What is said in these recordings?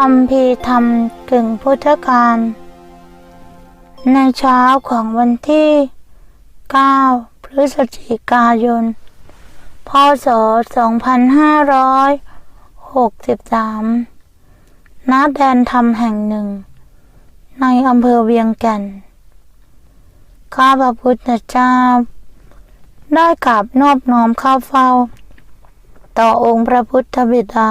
คำพีธรรมกึ่งพุทธการในเช้าของวันที่ 9 พฤศจิกายน พศ 2563 ณ แดนธรรมแห่งหนึ่ง ในอำเภอเวียงแก่น ข้าพระพุทธเจ้า ได้กราบนอบน้อมเข้าเฝ้า ต่อองค์พระพุทธบิดา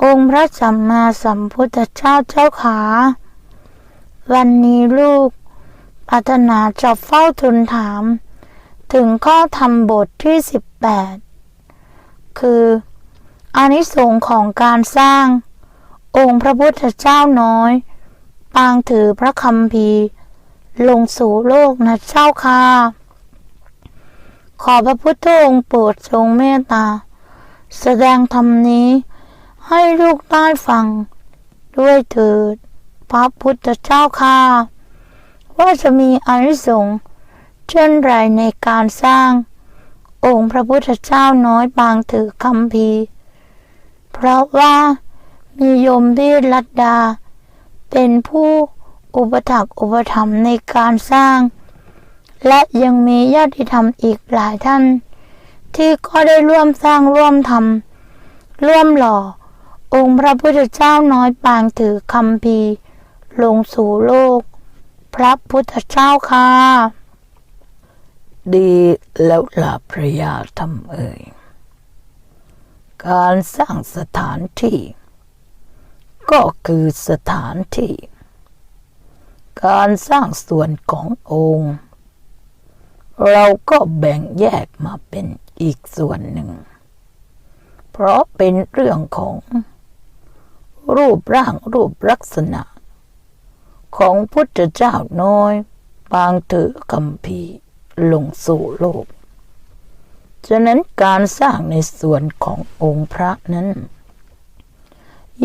องค์พระสัมมาสัมพุทธเจ้าเจ้าขา วันนี้ลูกปรารถนาจะเฝ้าทูลถาม ถึงข้อธรรมบทที่ 18 คืออานิสงส์ของการสร้าง องค์พระพุทธเจ้าน้อย ปางถือพระคัมภีลงสู่โลกนะเจ้าค่ะ ขอพระพุทธองค์โปรดทรงเมตตา แสดงธรรมนี้ ให้ลูกได้ฟัง ด้วยเถิด พระพุทธเจ้าค่ะ ว่าจะมีอนิสงส์เช่นไรในการสร้าง องค์พระพุทธเจ้าน้อยปางถือคำพีเพราะว่ามีโยมพิรัตดา เป็นผู้อุปถักอุปถัมในการสร้าง และยังมีญาติธรรมอีกหลายท่าน ที่ก็ได้ร่วมสร้างร่วมทำร่วมหล่อ องค์พระพุทธเจ้าน้อยปางถือคำพีลงสู่โลก พระพุทธเจ้าค่ะ ดีแล้วล่ะพระยาทำเอ่ย การสร้างสถานที่ ก็คือสถานที่ การสร้างส่วนขององค์ เราก็แบ่งแยกมาเป็นอีกส่วนหนึ่ง เพราะเป็นเรื่องของ รูปร่างรูปลักษณะ ของพุทธเจ้าน้อยปางถือคำพีลงสู่โลก ฉะนั้นการสร้างในส่วนขององค์พระนั้น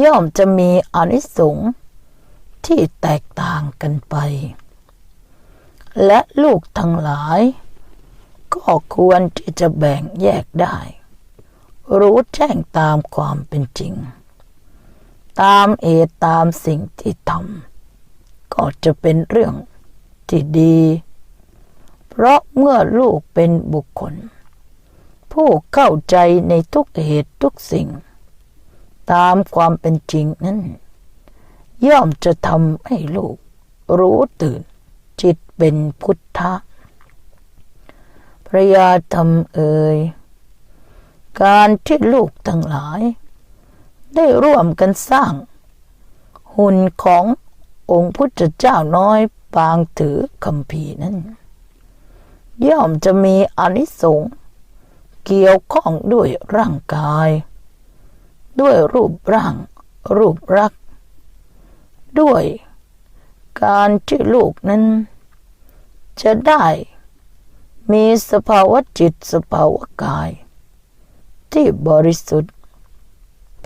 ย่อมจะมีอนิสงส์ที่แตกต่างกันไป และลูกทั้งหลาย ก็ควรที่จะแบ่งแยกได้ รู้แจ้งตามความเป็นจริง ตามเหตุตามสิ่งที่ทำก็จะเป็นเรื่องที่ดี เพราะเมื่อลูกเป็นบุคคล ผู้เข้าใจในทุกเหตุทุกสิ่ง ตามความเป็นจริงนั้น ย่อมจะทำให้ลูก รู้ตื่น จิตเป็นพุทธะพระยาธรรมเอ่ยการที่ลูกทั้งหลาย ได้ร่วมกันสร้าง หุ่นขององค์พุทธเจ้าน้อยปางถือคำพีนั้น ย่อมจะมีอานิสงส์เกี่ยวข้องด้วยร่างกาย ด้วยรูปร่าง รูปรัก ด้วยการที่ลูกนั้น จะได้มีสภาวะจิตสภาวะกาย ที่บริสุทธิ์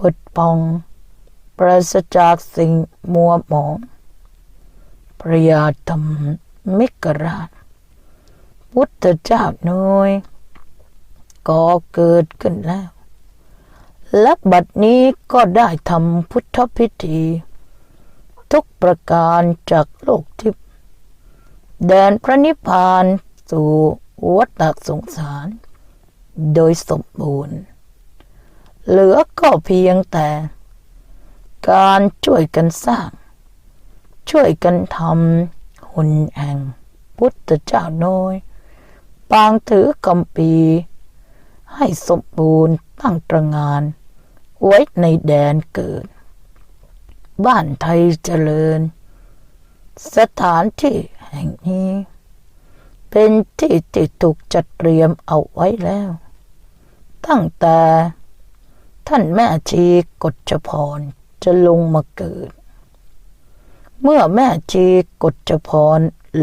ผุดพอง ปราศจากสิ่งมัวหมองพระยาธรรมมิกราช พุทธเจ้าน้อย ก็เกิดขึ้นแล้ว และบัดนี้ก็ได้ทำพุทธพิธี ทุกประการจากโลกทิพย์แดนพระนิพพานสู่วัฏสงสาร โดยสมบูรณ์ เหลือก็เพียงแต่ การช่วยกันสร้าง ช่วยกันทำหุ่นแห่งพุทธเจ้าน้อย ปางถือกำปี ให้สมบูรณ์ตั้งตระงานไว้ในแดนเกิด บ้านไทยเจริญ สถานที่แห่งนี้ เป็นที่ที่ถูกจัดเตรียมเอาไว้แล้ว ตั้งแต่ ท่านแม่ชีกฎจพรจะลงมาเกิด เมื่อแม่ชีกฎจพร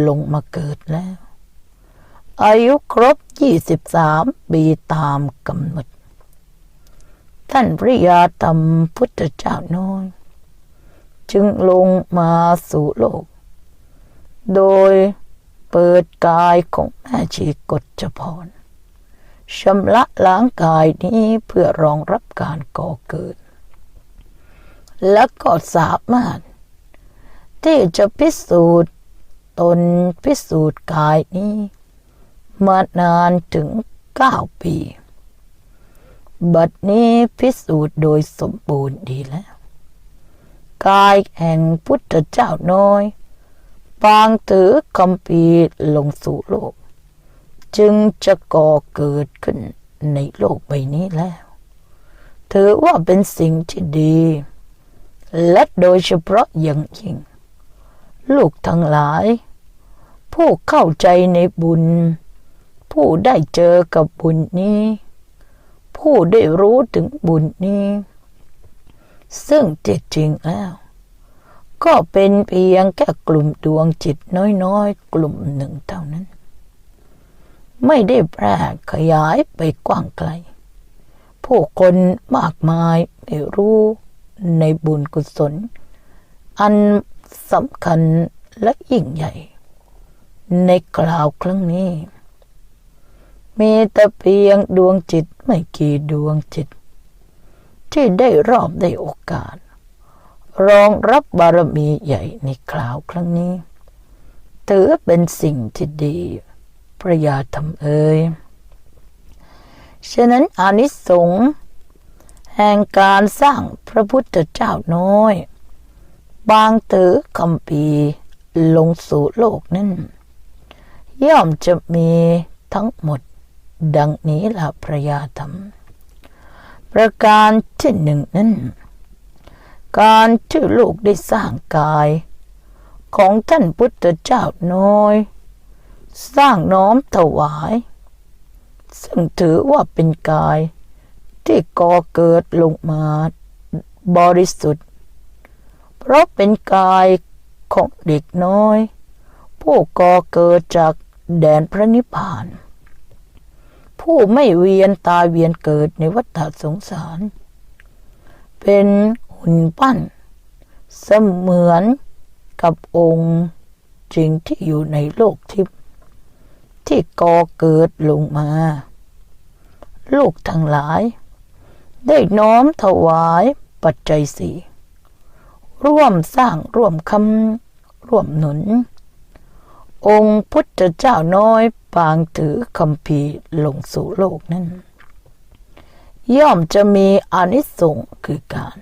ลงมาเกิดแล้ว อายุครบ23ปีตามกำหนด ท่านพระยาธรรมพุทธเจ้าน้อย จึงลงมาสู่โลก โดยเปิดกายของแม่ชีกฎจพร ชำระล้างกายนี้เพื่อรองรับการก่อเกิด และก็สามารถ ที่จะพิสูจน์ตนพิสูจน์กายนี้ มานานถึงเก้าปี บัดนี้พิสูจน์โดยสมบูรณ์ดีแล้ว กายแห่งพุทธเจ้าน้อย ปางถือคำปีลงสู่โลก จึงจะก่อเกิดขึ้นในโลกใบนี้แล้ว ถือว่าเป็นสิ่งที่ดี และโดยเฉพาะอย่างยิ่ง ลูกทั้งหลาย ผู้เข้าใจในบุญ ผู้ได้เจอกับบุญนี้ ผู้ได้รู้ถึงบุญนี้ ซึ่งจริงแล้ว ก็เป็นเพียงแค่กลุ่มดวงจิตน้อยๆ กลุ่มหนึ่งเท่านั้น ไม่ได้แพร่ขยายไปกว้างไกล ผู้คนมากมายไม่รู้ในบุญกุศล อันสำคัญและยิ่งใหญ่ ในคราวครั้งนี้ มีแต่เพียงดวงจิตไม่กี่ดวงจิต ที่ได้รอบได้โอกาส รองรับบารมีใหญ่ในคราวครั้งนี้ ถือเป็นสิ่งที่ดี พระยาธรรมเอ่ยฉะนั้นอานิสงส์แห่งการสร้างพระพุทธเจ้าน้อย บางถือคำปีลงสู่โลกนั้นย่อมจะมีทั้งหมดดังนี้ละพระยาธรรม ประการที่หนึ่งนั้น การที่ลูกได้สร้างกาย ของท่านพุทธเจ้าน้อย สร้างน้อมถวาย ซึ่งถือว่าเป็นกาย ที่ก่อเกิดลงมาบริสุทธิ์ เพราะเป็นกายของเด็กน้อย ผู้ก่อเกิดจากแดนพระนิพพาน ผู้ไม่เวียนตายเวียนเกิดในวัฏสงสาร เป็นหุ่นปั้น เสมือนกับองค์จริงที่อยู่ในโลกทิพย์ ที่ก่อเกิดลงมา ลูกทั้งหลาย ได้น้อมถวายปัจจัยสี่ร่วมสร้างร่วมคำร่วมหนุน องค์พุทธเจ้าน้อยปางถือคำพีลงสู่โลกนั้น ย่อมจะมีอนิสงส์คือการ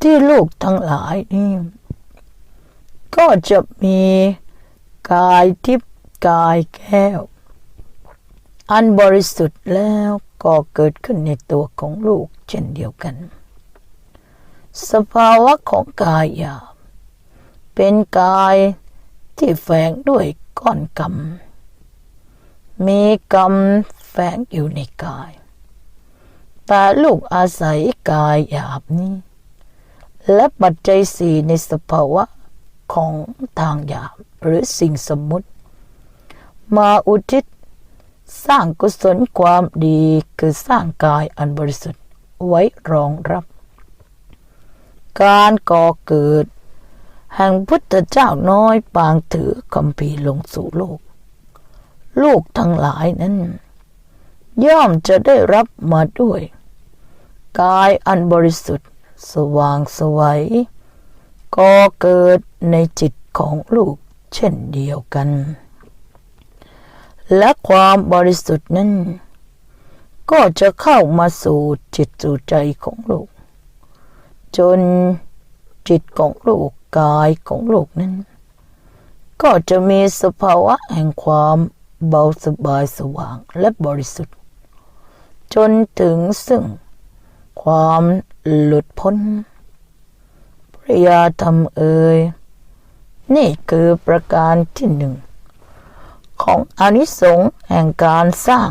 ที่ลูกทั้งหลายนี่ก็จะมีกายทิพย์ กายแก้ว อันบริสุทธิ์แล้วก็เกิดขึ้นในตัวของลูกเช่นเดียวกัน สภาวะของกายหยาบเป็นกายที่แฝงด้วยก้อนกรรม มีกรรมแฝงอยู่ในกาย แต่ลูกอาศัยกายหยาบนี้ และปัจจัยสี่ในสภาวะของทางหยาบหรือสิ่งสมมุติ มาอุทิศ สร้างกุศลความดีคือสร้างกายอันบริสุทธิ์ไว้รองรับ การก่อเกิด แห่งพุทธเจ้าน้อยปางถือคำพีลงสู่โลกลูกทั้งหลายนั้น ย่อมจะได้รับมาด้วย กายอันบริสุทธิ์ สว่างสวัยก่อเกิดในจิตของลูกเช่นเดียวกัน และความบริสุทธิ์นั้น ก็จะเข้ามาสู่จิตสู่ใจของลูก จนจิตของลูกกายของลูกนั้น ก็จะมีสภาวะแห่งความเบาสบายสว่างและบริสุทธิ์ จนถึงซึ่งความหลุดพ้นพระยาธรรมเอ่ยนี่คือประการที่หนึ่ง ของอนิสงส์แห่งการสร้าง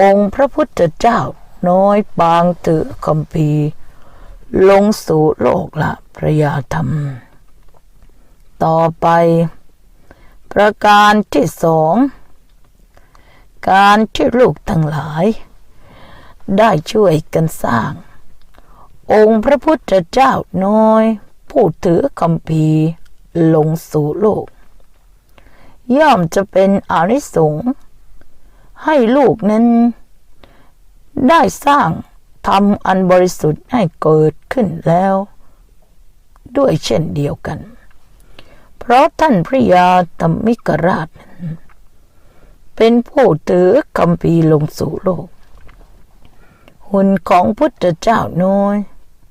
องค์พระพุทธเจ้าน้อยปางถือคำพีร์ลงสู่โลกละพระยาธรรม ต่อไป ประการที่สองการที่ลูกทั้งหลาย ได้ช่วยกันสร้าง องค์พระพุทธเจ้าน้อย ผู้ถือคำพีร์ลงสู่โลก ย่อมจะเป็นอานิสงส์ให้ลูกนั้น ได้สร้างทำอันบริสุทธิ์ให้เกิดขึ้นแล้ว ด้วยเช่นเดียวกัน เพราะท่านพระยาธรรมิกราช เป็นผู้ถือคำพีลงสู่โลก หุ่นของพุทธเจ้าน้อย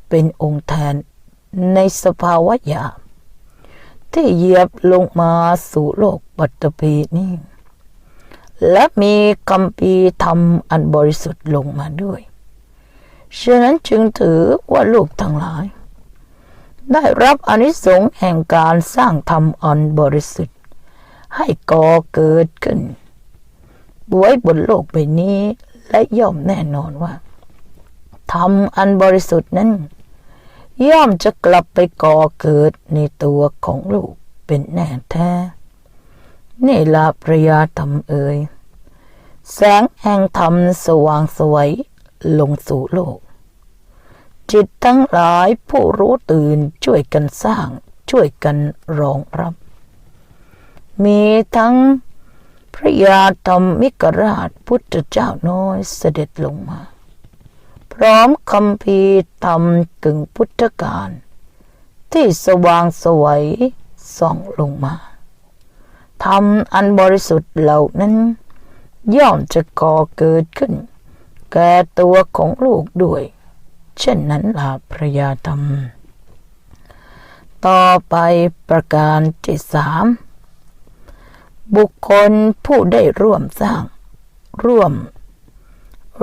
เป็นองค์แทนในสภาวะยาบ ที่เหยียบลงมาสู่โลกปัตตภีนี้ และมีคำพีธรรมอันบริสุทธิ์ลงมาด้วยฉะนั้นจึงถือว่าลูกทั้งหลาย ได้รับอนิสงส์แห่งการสร้างธรรมอันบริสุทธิ์ ให้ก่อเกิดขึ้นไว้บนโลกใบนี้และย่อมแน่นอนว่าธรรมอันบริสุทธิ์นั้น ย่อมจะกลับไปก่อเกิดในตัวของลูกเป็นแน่แท้ นี่ละพระยาธรรมเอ่ย แสงแห่งธรรมสว่างสวยลงสู่โลก จิตทั้งหลายผู้รู้ตื่นช่วยกันสร้างช่วยกันรองรับ มีทั้งพระยาธรรมิกราชพุทธเจ้าน้อยเสด็จลงมา พร้อมคำพีธรรมกึ่งพุทธการ ที่สว่างสวยส่องลงมาธรรมอันบริสุทธิ์เหล่านั้น ย่อมจะก่อเกิดขึ้น แก่ตัวของลูกด้วย เช่นนั้นลาพระยาธรรม ต่อไปประการที่สามบุคคลผู้ได้ร่วมสร้าง ร่วม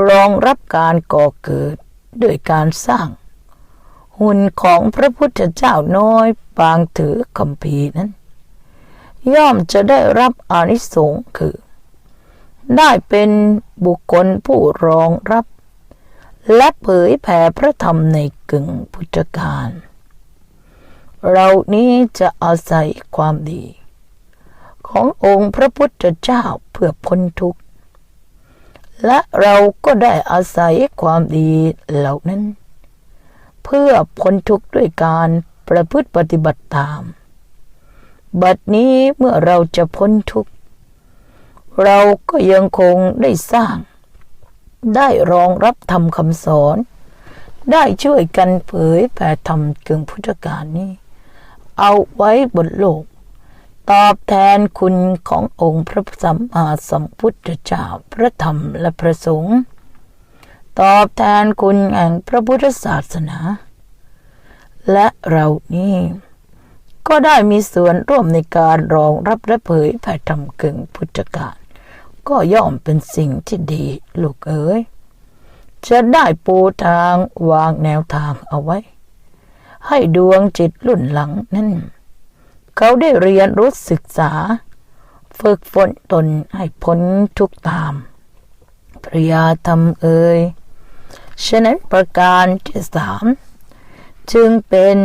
รองรับการก่อเกิดด้วยการสร้าง หุ่นของพระพุทธเจ้าน้อยปางถือคำพีนั้น ย่อมจะได้รับอนิสงส์คือ ได้เป็นบุคคลผู้รองรับ และเผยแผ่พระธรรมในกึ่งพุทธการ เรานี้จะอาศัยความดี ขององค์พระพุทธเจ้าเพื่อพ้นทุกข์ และเราก็ได้อาศัยความดีเหล่านั้น เพื่อพ้นทุกข์ด้วยการประพฤติปฏิบัติตาม บัดนี้เมื่อเราจะพ้นทุกข์ เราก็ยังคงได้สร้าง ได้รองรับธรรมคำสอน ได้ช่วยกันเผยแผ่ธรรมกึ่งพุทธการนี้ เอาไว้บนโลก ตอบแทนคุณขององค์พระสัมมาสัมพุทธเจ้าพระธรรมและพระสงฆ์ตอบแทนคุณแห่งพระพุทธศาสนา และเรานี้ก็ได้มีส่วนร่วมในการรองรับและเผยแผ่ธรรมกึ่งพุทธการก็ย่อมเป็นสิ่งที่ดีลูกเอ๋ยจะได้ปูทางวางแนวทางเอาไว้ ให้ดวงจิตรุ่นหลังนั้น เขาได้เรียนรู้ศึกษา ฝึกฝนตนให้พ้นทุกตามพระยาธรรมเอ่ยฉะนั้นประการที่สามจึงเป็น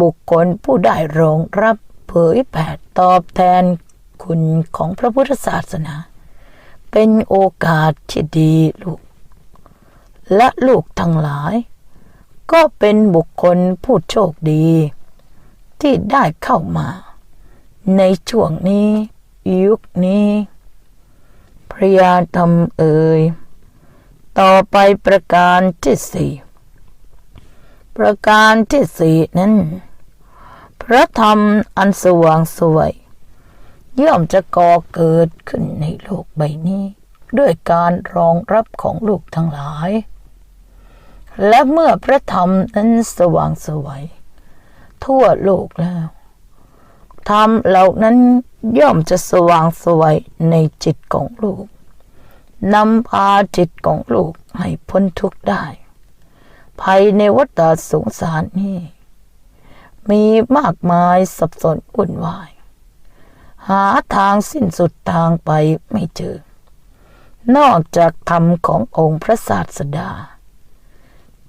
บุคคลผู้ได้รองรับเผยแผ่ตอบแทนคุณของพระพุทธศาสนา เป็นโอกาสที่ดีลูก และลูกทั้งหลาย ก็เป็นบุคคลผู้โชคดี ที่ได้เข้ามา ในช่วงนี้ ยุคนี้พระยาธรรมเอ่ย ต่อไปประการที่สี่ประการที่สี่นั้น พระธรรมอันสว่างสวย ย่อมจะก่อเกิดขึ้นในโลกใบนี้ ด้วยการรองรับของลูกทั้งหลาย และเมื่อพระธรรมนั้นสว่างสวย ทั่วโลกแล้วธรรมเหล่านั้นย่อมจะสว่างสวยในจิตของลูกนำพาจิตของลูกให้พ้นทุกข์ได้ ภายในวัฏสงสารนี้มีมากมายสับสนวุ่นวาย หาทางสิ้นสุดทางไปไม่เจอ นอกจากธรรมขององค์พระศาสดา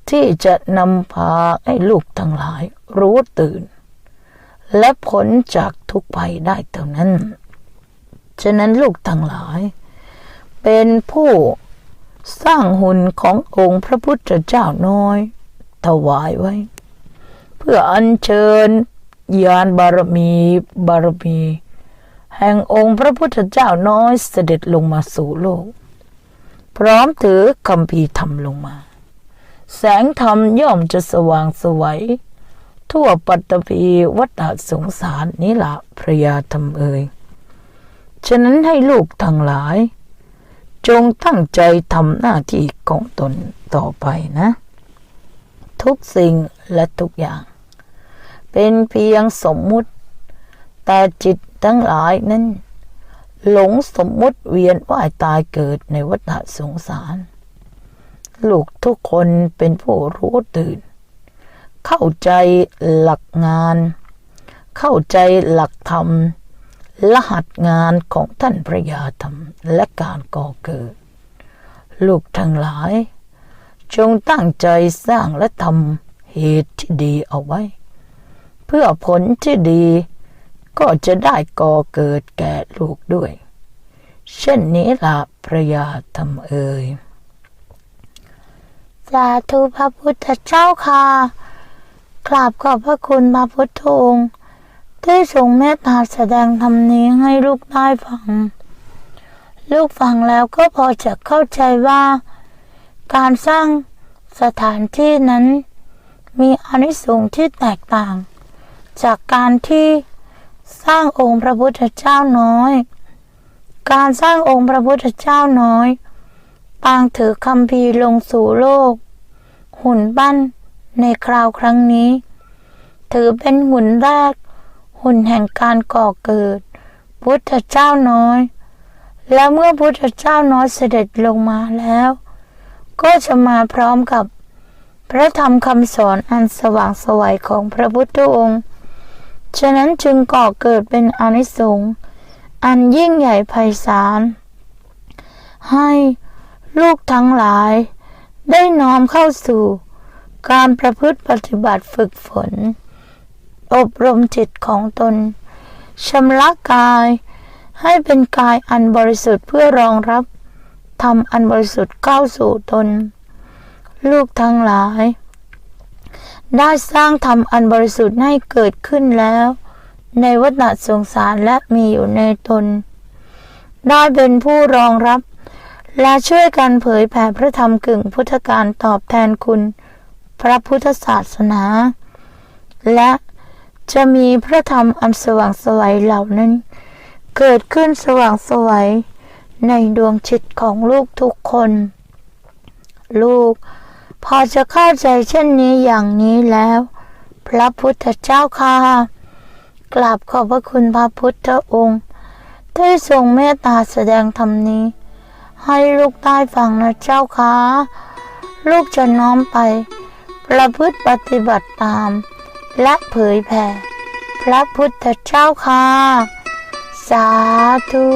ที่จะนำพาให้ลูกทั้งหลายรู้ตื่น และผลจากทุกภัยได้เท่านั้น ฉะนั้นลูกทั้งหลาย เป็นผู้สร้างหุ่นขององค์พระพุทธเจ้าน้อย ถวายไว้ เพื่ออัญเชิญญาณบารมีบารมี แห่งองค์พระพุทธเจ้าน้อยเสด็จลงมาสู่โลก พร้อมถือคำพีธรรมลงมา แสงธรรมย่อมจะสว่างสวัย ทั่วปัตตภีวัฏสงสารนี้ละพระยาธรรมเอ่ยฉะนั้นให้ลูกทั้งหลาย จงตั้งใจทำหน้าที่ของตนต่อไปนะ ทุกสิ่งและทุกอย่าง เป็นเพียงสมมุติ แต่จิตทั้งหลายนั้น หลงสมมุติเวียนว่ายตายเกิดในวัฏสงสาร ลูกทุกคนเป็นผู้รู้ตื่น เข้าใจหลักงาน เข้าใจหลักธรรมรหัสงานของท่านพระยาธรรมและการก่อเกิด ลูกทั้งหลาย จงตั้งใจสร้างและทำเหตุที่ดีเอาไว้ เพื่อผลที่ดีก็จะได้ก่อเกิดแก่ลูกด้วย เช่นนี้ละพระยาธรรมเอ่ย สาธุพระพุทธเจ้าค่ะกราบขอบพระคุณพระพุทธองค์ที่ทรงเมตตาแสดงธรรมนี้ให้ลูกได้ฟัง ลูกฟังแล้วก็พอจะเข้าใจว่า การสร้างสถานที่นั้น มีอานิสงส์ที่แตกต่าง จากการที่สร้างองค์พระพุทธเจ้าน้อย การสร้างองค์พระพุทธเจ้าน้อย ปางถือคำพีลงสู่โลก หุ่นปั้นในคราวครั้งนี้ ถือเป็นหุ่นแรก หุ่นแห่งการก่อเกิด พุทธเจ้าน้อย และเมื่อพุทธเจ้าน้อยเสด็จลงมาแล้ว ก็จะมาพร้อมกับ พระธรรมคำสอนอันสว่างไสวัยของพระพุทธองค์ ฉะนั้นจึงก่อเกิดเป็นอนิสงส์อันยิ่งใหญ่ไพศาลให้ ลูกทั้งหลาย ได้น้อมเข้าสู่ การประพฤติปฏิบัติฝึกฝน อบรมจิตของตนชำระกาย ให้เป็นกายอันบริสุทธิ์เพื่อรองรับทำอันบริสุทธิ์เข้าสู่ตน ลูกทั้งหลาย ได้สร้างธรรมอันบริสุทธิ์ให้เกิดขึ้นแล้ว ในวัฏสงสารและมีอยู่ในตน ได้เป็นผู้รองรับ และช่วยกันเผยแผ่พระธรรมกึ่งพุทธการตอบแทนคุณ พระพุทธศาสนา และจะมีพระธรรมอันสว่างไสวัยเหล่านั้น เกิดขึ้นสว่างไสวัยในดวงจิตของลูกทุกคน ลูก พอจะเข้าใจเช่นนี้อย่างนี้แล้ว พระพุทธเจ้าค่ะกราบขอบพระคุณพระพุทธองค์ที่ทรงเมตตาแสดงธรรมนี้ ให้ลูกได้ฟังนะเจ้าค่ะลูกจะน้อมไป ประพฤติปฏิบัติตาม และเผยแผ่พระพุทธเจ้าค่ะ สาธุ